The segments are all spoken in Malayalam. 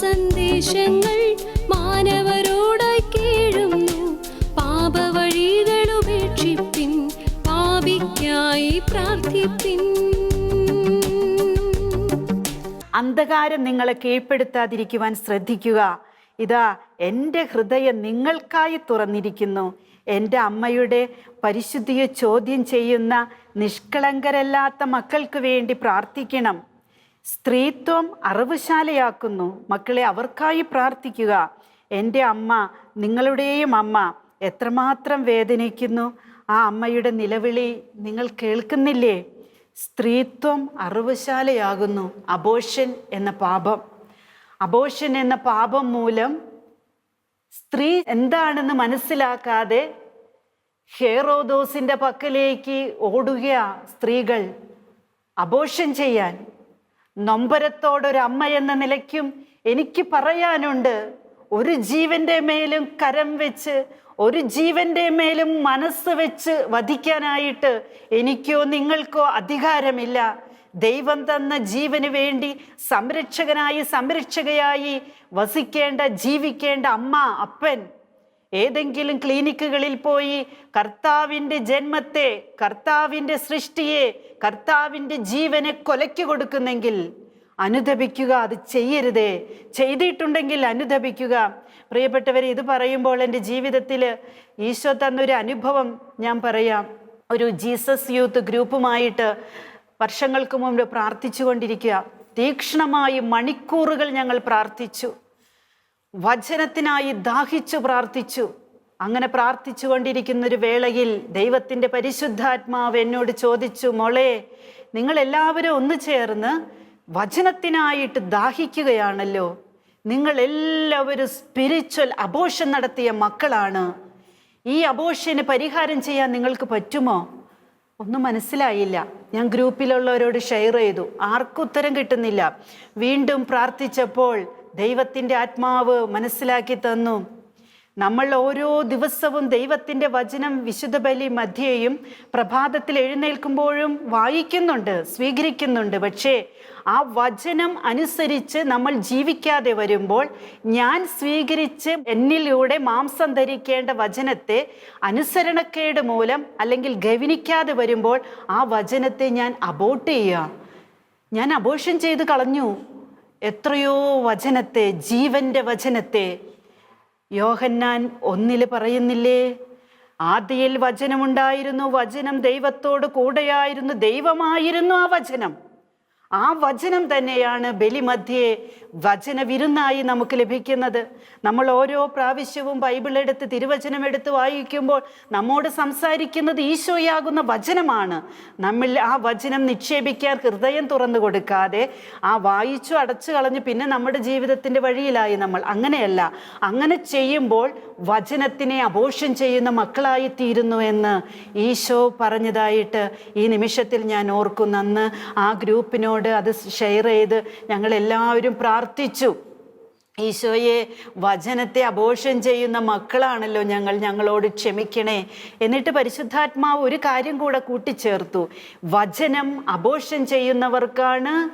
സന്ദേശങ്ങൾ മാനവരോടായി കേഴുന്നു. പാപവഴികൾ ഉപേക്ഷിപ്പിൻ പാപിക്കായി പ്രാർത്ഥിപ്പിൻ. അന്ധകാരം നിങ്ങളെ കീഴ്പ്പെടുത്താതിരിക്കുവാൻ ശ്രദ്ധിക്കുക. ഇതാ എന്റെ ഹൃദയം നിങ്ങൾക്കായി തുറന്നിരിക്കുന്നു. എന്റെ അമ്മയുടെ പരിശുദ്ധിയെ ചോദ്യം ചെയ്യുന്ന നിഷ്കളങ്കരല്ലാത്ത മക്കൾക്ക് വേണ്ടി പ്രാർത്ഥിക്കണം. സ്ത്രീത്വം അറിവുശാലയാക്കുന്നു. മക്കളെ അവർക്കായി പ്രാർത്ഥിക്കുക. എന്റെ അമ്മ നിങ്ങളുടെയും അമ്മ എത്രമാത്രം വേദനിക്കുന്നു. ആ അമ്മയുടെ നിലവിളി നിങ്ങൾ കേൾക്കുന്നില്ലേ? സ്ത്രീത്വം അറിവുശാലയാകുന്നു. അബോഷൻ എന്ന പാപം. അബോഷൻ എന്ന പാപം മൂലം സ്ത്രീ എന്താണെന്ന് മനസ്സിലാക്കാതെ ഹേറോദോസിന്റെ പക്കലേക്ക് ഓടുക സ്ത്രീകൾ. അബോഷൻ ചെയ്യാൻ. നൊമ്പരത്തോടൊരമ്മ എന്ന നിലയ്ക്കും എനിക്ക് പറയാനുണ്ട് ഒരു ജീവന്റെ മേലും കരം വെച്ച് ഒരു ജീവന്റെ മേലും മനസ്സ് വെച്ച് വധിക്കാനായിട്ട് എനിക്കോ നിങ്ങൾക്കോ അധികാരമില്ല. ദൈവം തന്ന ജീവന് വേണ്ടി സംരക്ഷകനായി സംരക്ഷകയായി വസിക്കേണ്ട ജീവിക്കേണ്ട അമ്മ അപ്പൻ ഏതെങ്കിലും ക്ലിനിക്കുകളിൽ പോയി കർത്താവിന്റെ ജന്മത്തെ കർത്താവിന്റെ സൃഷ്ടിയെ കർത്താവിന്റെ ജീവനെ കൊലയ്ക്ക് കൊടുക്കുന്നെങ്കിൽ അനുദപിക്കുക അത് ചെയ്യരുതേ. ചെയ്തിട്ടുണ്ടെങ്കിൽ അനുദപിക്കുക. പ്രിയപ്പെട്ടവർ ഇത് പറയുമ്പോൾ എന്റെ ജീവിതത്തിൽ ഈശോ തന്നൊരു അനുഭവം ഞാൻ പറയാം. ഒരു ജീസസ് യൂത്ത് ഗ്രൂപ്പുമായിട്ട് വർഷങ്ങൾക്ക് മുമ്പ് പ്രാർത്ഥിച്ചു കൊണ്ടിരിക്കുക തീക്ഷ്ണമായി മണിക്കൂറുകൾ ഞങ്ങൾ പ്രാർത്ഥിച്ചു. വചനത്തിനായി ദാഹിച്ചു പ്രാർത്ഥിച്ചു. അങ്ങനെ പ്രാർത്ഥിച്ചു കൊണ്ടിരിക്കുന്ന ഒരു വേളയിൽ ദൈവത്തിന്റെ പരിശുദ്ധാത്മാവ് എന്നോട് ചോദിച്ചു മോളെ നിങ്ങൾ എല്ലാവരും ഒന്ന് ചേർന്ന് വചനത്തിനായിട്ട് ദാഹിക്കുകയാണല്ലോ. നിങ്ങൾ എല്ലാവരും സ്പിരിച്വൽ അബോഷൻ നടത്തിയ മക്കളാണ്. ഈ അബോഷന് പരിഹാരം ചെയ്യാൻ നിങ്ങൾക്ക് പറ്റുമോ? ഒന്നും മനസ്സിലായില്ല. ഞാൻ ഗ്രൂപ്പിലുള്ളവരോട് ഷെയർ ചെയ്തു. ആർക്കും ഉത്തരം കിട്ടുന്നില്ല. വീണ്ടും പ്രാർത്ഥിച്ചപ്പോൾ ദൈവത്തിന്റെ ആത്മാവ് മനസ്സിലാക്കി തന്നു. നമ്മൾ ഓരോ ദിവസവും ദൈവത്തിന്റെ വചനം വിശുദ്ധ ബലി മധ്യേയും പ്രഭാതത്തിൽ എഴുന്നേൽക്കുമ്പോഴും വായിക്കുന്നുണ്ട് സ്വീകരിക്കുന്നുണ്ട്. പക്ഷേ ആ വചനം അനുസരിച്ച് നമ്മൾ ജീവിക്കാതെ വരുമ്പോൾ ഞാൻ സ്വീകരിച്ച് എന്നിലൂടെ മാംസം ധരിക്കേണ്ട വചനത്തെ അനുസരണക്കേട് മൂലം അല്ലെങ്കിൽ ഗവനിക്കാതെ വരുമ്പോൾ ആ വചനത്തെ ഞാൻ അബോട്ട് ചെയ്യുക. ഞാൻ അബോഷൻ ചെയ്ത് കളഞ്ഞു. എത്രയോ വചനത്തെ ജീവന്റെ വചനത്തെ യോഹന്നാൻ ഒന്നിൽ പറയുന്നില്ലേ? ആദ്യയിൽ വചനമുണ്ടായിരുന്നു വചനം ദൈവത്തോട് കൂടെയായിരുന്നു ദൈവമായിരുന്നു ആ വചനം. ആ വചനം തന്നെയാണ് ബലിമധ്യേ വചന വിരുന്നായി നമുക്ക് ലഭിക്കുന്നത്. നമ്മൾ ഓരോ പ്രാവശ്യവും ബൈബിൾ എടുത്ത് തിരുവചനം എടുത്ത് വായിക്കുമ്പോൾ നമ്മോട് സംസാരിക്കുന്നത് ഈശോയാകുന്ന വചനമാണ്. നമ്മൾ ആ വചനം നിക്ഷേപിക്കാൻ ഹൃദയം തുറന്നു കൊടുക്കാതെ ആ വായിച്ചു അടച്ചു കളഞ്ഞു പിന്നെ നമ്മുടെ ജീവിതത്തിന്റെ വഴിയിലായി നമ്മൾ. അങ്ങനെയല്ല. അങ്ങനെ ചെയ്യുമ്പോൾ വചനത്തിനെ അപോഷം ചെയ്യുന്ന മക്കളായി തീരുന്നു എന്ന് ഈശോ പറഞ്ഞതായിട്ട് ഈ നിമിഷത്തിൽ ഞാൻ ഓർക്കുന്നു. അന്ന് ആ ഗ്രൂപ്പിനോട് അത് ഷെയർ ചെയ്ത് ഞങ്ങൾ എല്ലാവരും പ്രാർത്ഥിച്ചു. ഈശോയെ വചനത്തെ അപോഷം ചെയ്യുന്ന മക്കളാണല്ലോ ഞങ്ങൾ ഞങ്ങളോട് ക്ഷമിക്കണേ. എന്നിട്ട് പരിശുദ്ധാത്മാവ് ഒരു കാര്യം കൂടെ കൂട്ടിച്ചേർത്തു. വചനം അപോഷം ചെയ്യുന്നവർക്കാണ്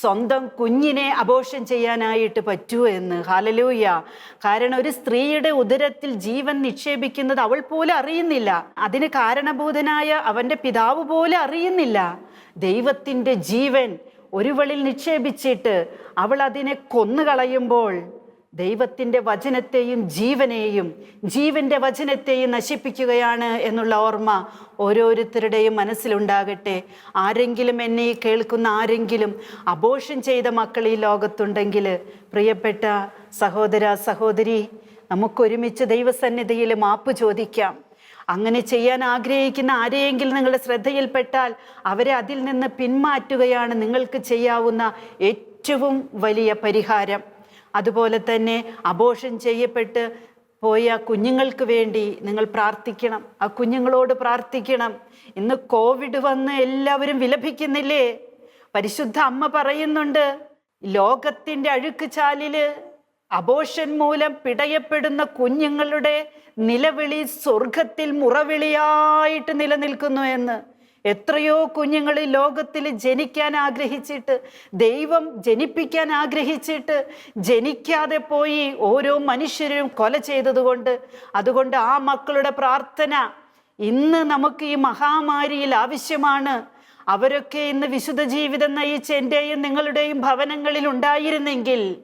സ്വന്തം കുഞ്ഞിനെ അപോഷം ചെയ്യാനായിട്ട് പറ്റൂ എന്ന്. ഹാലലൂയ കാരണം ഒരു സ്ത്രീയുടെ ഉദരത്തിൽ ജീവൻ നിക്ഷേപിക്കുന്നത് അവൾ പോലും അറിയുന്നില്ല. അതിന് കാരണഭൂതനായ അവന്റെ പിതാവ് പോലും അറിയുന്നില്ല. ദൈവത്തിന്റെ ജീവൻ ഒരുവളിൽ നിക്ഷേപിച്ചിട്ട് അവൾ അതിനെ കൊന്നുകളയുമ്പോൾ ദൈവത്തിന്റെ വചനത്തെയും ജീവനെയും ജീവന്റെ വചനത്തെയും നശിപ്പിക്കുകയാണ് എന്നുള്ള ഓർമ്മ ഓരോരുത്തരുടെയും മനസ്സിലുണ്ടാകട്ടെ. ആരെങ്കിലും എന്നെ കേൾക്കുന്ന ആരെങ്കിലും അബോഷം ചെയ്ത മക്കൾ ഈ ലോകത്തുണ്ടെങ്കിൽ പ്രിയപ്പെട്ട സഹോദര സഹോദരി നമുക്കൊരുമിച്ച് ദൈവസന്നിധിയിൽ മാപ്പ് ചോദിക്കാം. അങ്ങനെ ചെയ്യാൻ ആഗ്രഹിക്കുന്ന ആരെയെങ്കിലും നിങ്ങളുടെ ശ്രദ്ധയിൽപ്പെട്ടാൽ അവരെ അതിൽ നിന്ന് പിന്മാറ്റുകയാണ് നിങ്ങൾക്ക് ചെയ്യാവുന്ന ഏറ്റവും വലിയ പരിഹാരം. അതുപോലെ തന്നെ അബോഷൻ ചെയ്യപ്പെട്ട് പോയ കുഞ്ഞുങ്ങൾക്ക് വേണ്ടി നിങ്ങൾ പ്രാർത്ഥിക്കണം. ആ കുഞ്ഞുങ്ങളോട് പ്രാർത്ഥിക്കണം. ഇന്ന് കോവിഡ് വന്ന് എല്ലാവരും വിലപിക്കുന്നില്ലേ? പരിശുദ്ധ അമ്മ പറയുന്നുണ്ട് ലോകത്തിന്റെ അഴുക്ക് ചാലിൽ അബോഷൻ മൂലം പിടയപ്പെടുന്ന കുഞ്ഞുങ്ങളുടെ നിലവിളി സ്വർഗത്തിൽ മുറവിളിയായിട്ട് നിലനിൽക്കുന്നു എന്ന്. എത്രയോ കുഞ്ഞുങ്ങൾ ലോകത്തിൽ ജനിക്കാൻ ആഗ്രഹിച്ചിട്ട് ദൈവം ജനിപ്പിക്കാൻ ആഗ്രഹിച്ചിട്ട് ജനിക്കാതെ പോയി ഓരോ മനുഷ്യരും കൊല ചെയ്തതുകൊണ്ട് അതുകൊണ്ട് ആ മക്കളുടെ പ്രാർത്ഥന ഇന്ന് നമുക്ക് ഈ മഹാമാരിയിൽ ആവശ്യമാണ്. അവരൊക്കെ ഇന്ന് വിശുദ്ധ ജീവിതം നയിച്ച് എന്റെയും നിങ്ങളുടെയും ഭവനങ്ങളിൽ ഉണ്ടായിരുന്നെങ്കിൽ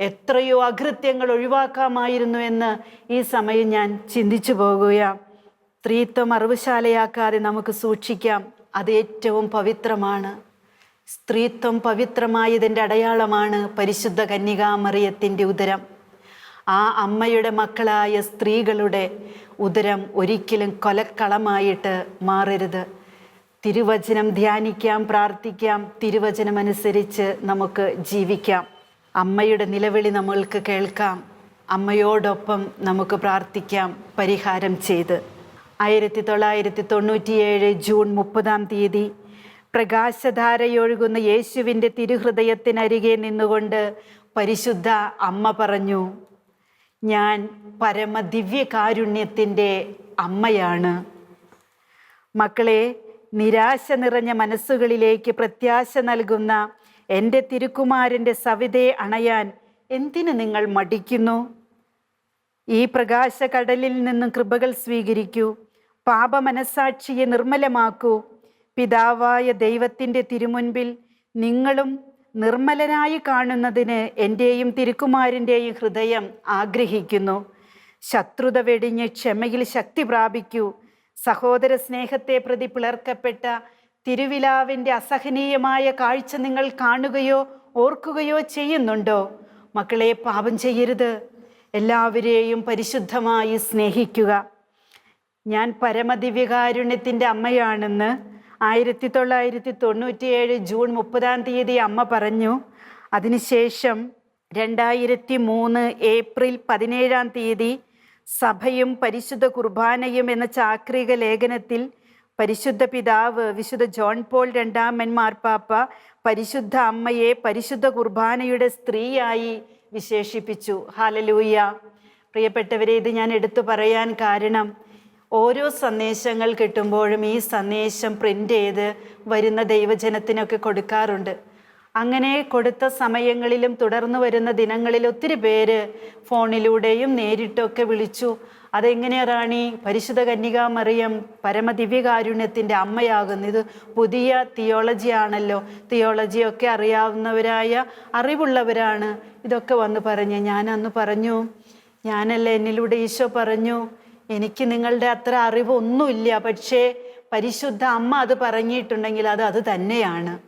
എത്രയോ അകൃത്യങ്ങൾ ഒഴിവാക്കാമായിരുന്നു എന്ന് ഈ സമയം ഞാൻ ചിന്തിച്ചു പോകുകയാണ് സ്ത്രീത്വം അറിവുശാലയാക്കാതെ നമുക്ക് സൂക്ഷിക്കാം. അത് ഏറ്റവും പവിത്രമാണ്. സ്ത്രീത്വം പവിത്രമായതിന്റെ അടയാളമാണ് പരിശുദ്ധ കന്യകാമറിയത്തിന്റെ ഉദരം. ആ അമ്മയുടെ മക്കളായ സ്ത്രീകളുടെ ഉദരം ഒരിക്കലും കൊലക്കളമായിട്ട് മാറരുത്. തിരുവചനം ധ്യാനിക്കാം പ്രാർത്ഥിക്കാം തിരുവചനമനുസരിച്ച് നമുക്ക് ജീവിക്കാം. അമ്മയുടെ നിലവിളി നമ്മൾക്ക് കേൾക്കാം. അമ്മയോടൊപ്പം നമുക്ക് പ്രാർത്ഥിക്കാം പരിഹാരം ചെയ്ത്. ആയിരത്തി തൊള്ളായിരത്തി തൊണ്ണൂറ്റിയേഴ് ജൂൺ മുപ്പതാം തീയതി പ്രകാശധാരയൊഴുകുന്ന യേശുവിന്റെ തിരുഹൃദയത്തിനരികെ നിന്നുകൊണ്ട് പരിശുദ്ധ അമ്മ പറഞ്ഞു ഞാൻ പരമദിവ്യകാരുണ്യത്തിന്റെ അമ്മയാണ്. മക്കളെ നിരാശ നിറഞ്ഞ മനസ്സുകളിലേക്ക് പ്രത്യാശ നൽകുന്ന എന്റെ തിരുക്കുമാരന്റെ സവിതയെ അണയാൻ എന്തിനു നിങ്ങൾ മടിക്കുന്നു? ഈ പ്രകാശ കടലിൽ നിന്നും കൃപകൾ സ്വീകരിക്കൂ പാപമനസാക്ഷിയെ നിർമ്മലമാക്കൂ. പിതാവായ ദൈവത്തിന്റെ തിരുമുൻപിൽ നിങ്ങളും നിർമ്മലനായി കാണുന്നതിന് എന്റെയും തിരുക്കുമാരന്റെയും ഹൃദയം ആഗ്രഹിക്കുന്നു. ശത്രുത വെടിഞ്ഞ് ക്ഷമയിൽ ശക്തി പ്രാപിക്കൂ. സഹോദര സ്നേഹത്തെ പ്രതി പിളർക്കപ്പെട്ട തിരുവിലാവിന്റെ അസഹനീയമായ കാഴ്ച നിങ്ങൾ കാണുകയോ ഓർക്കുകയോ ചെയ്യുന്നുണ്ടോ? മക്കളെ പാപം ചെയ്യരുത്. എല്ലാവരെയും പരിശുദ്ധമായി സ്നേഹിക്കുക. ഞാൻ പരമദിവ്യകാരുണ്യത്തിന്റെ അമ്മയാണെന്ന് ആയിരത്തി തൊള്ളായിരത്തി തൊണ്ണൂറ്റിയേഴ് ജൂൺ മുപ്പതാം തീയതി അമ്മ പറഞ്ഞു. അതിനുശേഷം രണ്ടായിരത്തി മൂന്ന് ഏപ്രിൽ പതിനേഴാം തീയതി സഭയും പരിശുദ്ധ കുർബാനയും എന്ന ചാക്രിക ലേഖനത്തിൽ പരിശുദ്ധ പിതാവ് വിശുദ്ധ ജോൺ പോൾ രണ്ടാമൻ മാർപ്പാപ്പ പരിശുദ്ധ അമ്മയെ പരിശുദ്ധ കുർബാനയുടെ സ്ത്രീയായി വിശേഷിപ്പിച്ചു. ഹാലലൂയ പ്രിയപ്പെട്ടവരെ ഇത് ഞാൻ എടുത്തു പറയാൻ കാരണം ഓരോ സന്ദേശങ്ങൾ കിട്ടുമ്പോഴും ഈ സന്ദേശം പ്രിന്റ് ചെയ്ത് വരുന്ന ദൈവജനത്തിനൊക്കെ കൊടുക്കാറുണ്ട്. അങ്ങനെ കൊടുത്ത സമയങ്ങളിലും തുടർന്ന് വരുന്ന ദിനങ്ങളിൽ ഒത്തിരി പേര് ഫോണിലൂടെയും നേരിട്ടൊക്കെ വിളിച്ചു. അതെങ്ങനെയാ റാണി? പരിശുദ്ധ കന്യകാമറിയം പരമദിവ്യകാരുണ്യത്തിന്റെ അമ്മയാകുന്നു. ഇത് പുതിയ തിയോളജി ആണല്ലോ തിയോളജിയൊക്കെ അറിയാവുന്നവരായ അറിവുള്ളവരാണ്. ഇതൊക്കെ വന്ന് പറഞ്ഞു ഞാൻ അന്ന് പറഞ്ഞു ഞാനല്ല എന്നിലൂടെ ഈശോ പറഞ്ഞു എനിക്ക് നിങ്ങളുടെ അത്ര അറിവൊന്നുമില്ല. പക്ഷേ പരിശുദ്ധ അമ്മ അത് പറഞ്ഞിട്ടുണ്ടെങ്കിൽ അത് അത് തന്നെയാണ്.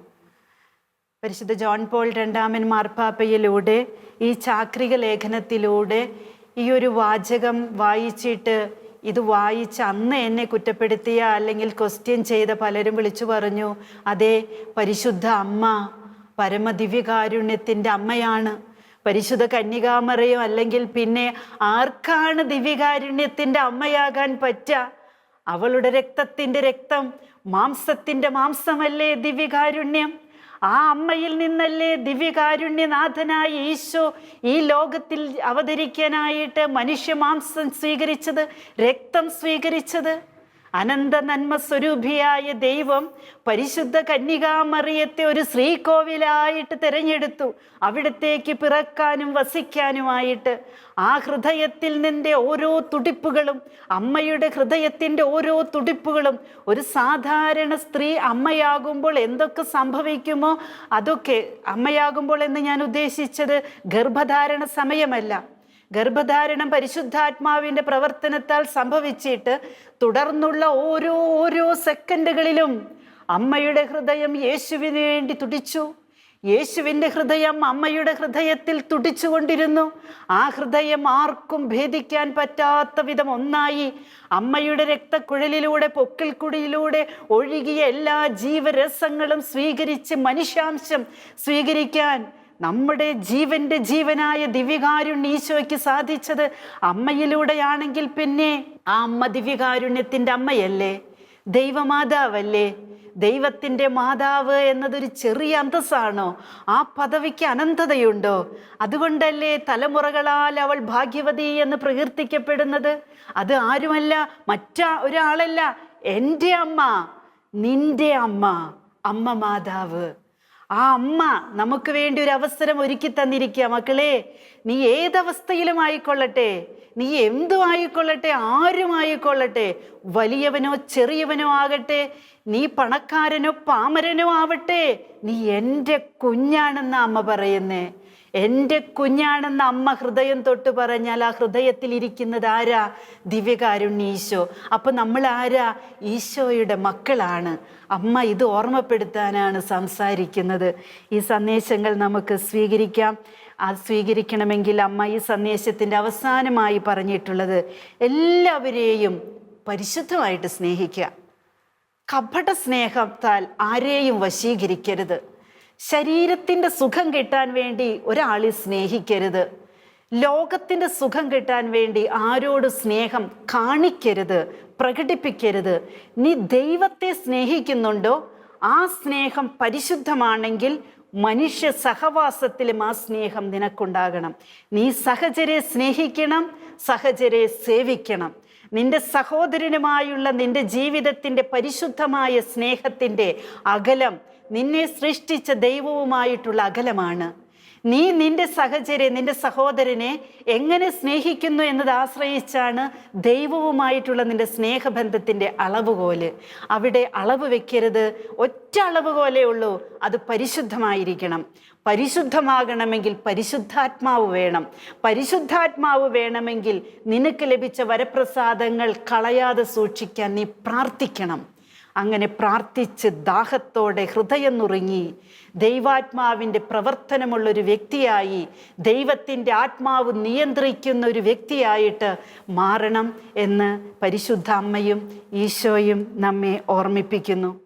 പരിശുദ്ധ ജോൺ പോൾ രണ്ടാമൻ മാർപ്പാപ്പയിലൂടെ ഈ ചാക്രിക ലേഖനത്തിലൂടെ ഈ ഒരു വാചകം വായിച്ചിട്ട് ഇത് വായിച്ച് അന്ന് എന്നെ കുറ്റപ്പെടുത്തിയ അല്ലെങ്കിൽ ക്വസ്റ്റ്യൻ ചെയ്ത പലരും വിളിച്ചു പറഞ്ഞു അതെ പരിശുദ്ധ അമ്മ പരമദിവ്യകാരുണ്യത്തിന്റെ അമ്മയാണ്. പരിശുദ്ധ കന്യകാമറയോ അല്ലെങ്കിൽ പിന്നെ ആർക്കാണ് ദിവ്യകാരുണ്യത്തിന്റെ അമ്മയാകാൻ പറ്റുക അവളുടെ രക്തത്തിന്റെ രക്തം മാംസത്തിന്റെ മാംസമല്ലേ ദിവ്യകാരുണ്യം? ആ അമ്മയിൽ നിന്നല്ലേ ദിവ്യകാരുണ്യനാഥനായ ഈശോ ഈ ലോകത്തിൽ അവതരിക്കാനായിട്ട് മനുഷ്യമാംസം സ്വീകരിച്ചത് രക്തം സ്വീകരിച്ചത്? അനന്ത നന്മ സ്വരൂപിയായ ദൈവം പരിശുദ്ധ കന്യകാമറിയത്തെ ഒരു ശ്രീകോവിലായിട്ട് തിരഞ്ഞെടുത്തു. അവിടത്തേക്ക് പിറക്കാനും വസിക്കാനുമായിട്ട്. ആ ഹൃദയത്തിൽ നിന്റെ ഓരോ തുടിപ്പുകളും അമ്മയുടെ ഹൃദയത്തിന്റെ ഓരോ തുടിപ്പുകളും ഒരു സാധാരണ സ്ത്രീ അമ്മയാകുമ്പോൾ എന്തൊക്കെ സംഭവിക്കുമോ? അതൊക്കെ അമ്മയാകുമ്പോൾ എന്ന് ഞാൻ ഉദ്ദേശിച്ചത് ഗർഭധാരണ സമയമല്ല. ഗർഭധാരണം പരിശുദ്ധാത്മാവിന്റെ പ്രവർത്തനത്താൽ സംഭവിച്ചിട്ട് തുടർന്നുള്ള ഓരോ ഓരോ സെക്കൻഡുകളിലും അമ്മയുടെ ഹൃദയം യേശുവിന് വേണ്ടി തുടിച്ചു. യേശുവിന്റെ ഹൃദയം അമ്മയുടെ ഹൃദയത്തിൽ തുടിച്ചുകൊണ്ടിരുന്നു. ആ ഹൃദയം ആർക്കും ഭേദിക്കാൻ പറ്റാത്ത വിധം ഒന്നായി അമ്മയുടെ രക്തക്കുഴലിലൂടെ പൊക്കിൾക്കുടിയിലൂടെ ഒഴുകിയ എല്ലാ ജീവരസങ്ങളും സ്വീകരിച്ച് മനുഷ്യാംശം സ്വീകരിക്കാൻ നമ്മുടെ ജീവന്റെ ജീവനായ ദിവ്യകാരുണ്യ ഈശോയ്ക്ക് സാധിച്ചത് അമ്മയിലൂടെയാണെങ്കിൽ പിന്നെ ആ അമ്മ ദിവ്യകാരുണ്യത്തിന്റെ അമ്മയല്ലേ? ദൈവമാതാവല്ലേ? ദൈവത്തിന്റെ മാതാവ് എന്നതൊരു ചെറിയ അന്തസ്സാണോ? ആ പദവിക്ക് അനന്തതയുണ്ടോ? അതുകൊണ്ടല്ലേ തലമുറകളാൽ അവൾ ഭാഗ്യവതി എന്ന് പ്രകീർത്തിക്കപ്പെടുന്നത്? അത് ആരുമല്ല മറ്റാ ഒരാളല്ല എന്റെ അമ്മ നിന്റെ അമ്മ അമ്മ മാതാവ്. ആ അമ്മ നമുക്ക് വേണ്ടി ഒരു അവസരം ഒരുക്കി തന്നിരിക്കുക മക്കളെ. നീ ഏതവസ്ഥയിലും ആയിക്കൊള്ളട്ടെ നീ എന്തു ആയിക്കൊള്ളട്ടെ ആരും ആയിക്കൊള്ളട്ടെ വലിയവനോ ചെറിയവനോ ആകട്ടെ. നീ പണക്കാരനോ പാമരനോ ആവട്ടെ. നീ എന്റെ കുഞ്ഞാണെന്ന അമ്മ പറയുന്നേ. എന്റെ കുഞ്ഞാണെന്ന് അമ്മ ഹൃദയം തൊട്ട് പറഞ്ഞാൽ ആ ഹൃദയത്തിൽ ഇരിക്കുന്നത് ആരാ? ദിവ്യകാരുണ്യ ഈശോ. അപ്പം നമ്മൾ ആരാ? ഈശോയുടെ മക്കളാണ്. അമ്മ ഇത് ഓർമ്മപ്പെടുത്താനാണ് സംസാരിക്കുന്നത്. ഈ സന്ദേശങ്ങൾ നമുക്ക് സ്വീകരിക്കാം. അത് സ്വീകരിക്കണമെങ്കിൽ അമ്മ ഈ സന്ദേശത്തിന്റെ അവസാനമായി പറഞ്ഞിട്ടുള്ളത് എല്ലാവരെയും പരിശുദ്ധമായിട്ട് സ്നേഹിക്കുക. കപട സ്നേഹത്താൽ ആരെയും വശീകരിക്കരുത്. ശരീരത്തിന്റെ സുഖം കിട്ടാൻ വേണ്ടി ഒരാളെ സ്നേഹിക്കരുത്. ലോകത്തിന്റെ സുഖം കിട്ടാൻ വേണ്ടി ആരോട് സ്നേഹം കാണിക്കരുത് പ്രകടിപ്പിക്കരുത്. നീ ദൈവത്തെ സ്നേഹിക്കുന്നുണ്ടോ? ആ സ്നേഹം പരിശുദ്ധമാണെങ്കിൽ മനുഷ്യ സഹവാസത്തിലും ആ സ്നേഹം നിനക്കുണ്ടാകണം. നീ സഹചരെ സ്നേഹിക്കണം സഹചരെ സേവിക്കണം. നിന്റെ സഹോദരനുമായുള്ള നിന്റെ ജീവിതത്തിന്റെ പരിശുദ്ധമായ സ്നേഹത്തിന്റെ അകലം നിന്നെ സൃഷ്ടിച്ച ദൈവവുമായിട്ടുള്ള അകലമാണ്. നീ നിന്റെ സഹചര്യം നിന്റെ സഹോദരനെ എങ്ങനെ സ്നേഹിക്കുന്നു എന്നത് ആശ്രയിച്ചാണ് ദൈവവുമായിട്ടുള്ള നിന്റെ സ്നേഹബന്ധത്തിന്റെ അളവുകോൽ. അവിടെ അളവ് വെക്കരുത്. ഒറ്റ അളവുകോലേ ഉള്ളൂ. അത് പരിശുദ്ധമായിരിക്കണം. പരിശുദ്ധമാകണമെങ്കിൽ പരിശുദ്ധാത്മാവ് വേണം. പരിശുദ്ധാത്മാവ് വേണമെങ്കിൽ നിനക്ക് ലഭിച്ച വരപ്രസാദങ്ങൾ കളയാതെ സൂക്ഷിക്കാൻ നീ പ്രാർത്ഥിക്കണം. അങ്ങനെ പ്രാർത്ഥിച്ച് ദാഹത്തോടെ ഹൃദയം നുറുങ്ങി ദൈവാത്മാവിന്റെ പ്രവർത്തനമുള്ളൊരു വ്യക്തിയായി ദൈവത്തിന്റെ ആത്മാവ് നിയന്ത്രിക്കുന്ന ഒരു വ്യക്തിയായിട്ട് മാറണം എന്ന് പരിശുദ്ധ അമ്മയും ഈശോയും നമ്മെ ഓർമ്മിപ്പിക്കുന്നു.